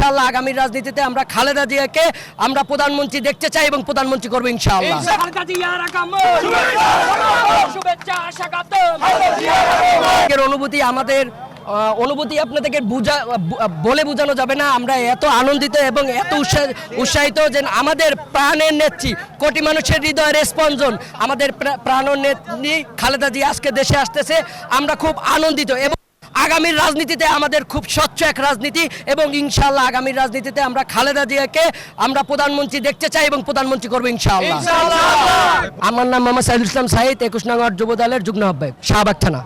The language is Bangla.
ইনশাআল্লাহ আগামী রাজনীতিতে আমরা খালেদা জিয়াকে আমরা প্রধানমন্ত্রী দেখতে চাই এবং প্রধানমন্ত্রী করব ইনশাআল্লাহ। অনুভূতি আমাদের অনুভূতি আপনাদেরকে বুঝা বলে বোঝানো যাবে না। আমরা এত আনন্দিত এবং এত উৎসা- উৎসাহিত যে আমাদের প্রাণের নেত্রী কোটি মানুষের হৃদয়ের স্পন্দন আমাদের প্রা- প্রাণের নেত্রী খালেদা জি আজকে দেশে আসতেছে। আমরা খুব আনন্দিত এবং আগামীর রাজনীতিতে আমাদের খুব স্বচ্ছ এক রাজনীতি এবং ইনশাআল্লাহ আগামীর রাজনীতিতে আমরা খালেদা জিয়াকে আমরা প্রধানমন্ত্রী দেখতে চাই এবং প্রধানমন্ত্রী করব ইনশাআল্লাহ। আমার নাম মোহাম্মদ সাইদুল ইসলাম সাহিদ একুশ নগর যুব দলের যুগ্ম আহ্বায়ক শাহবাগ থানা।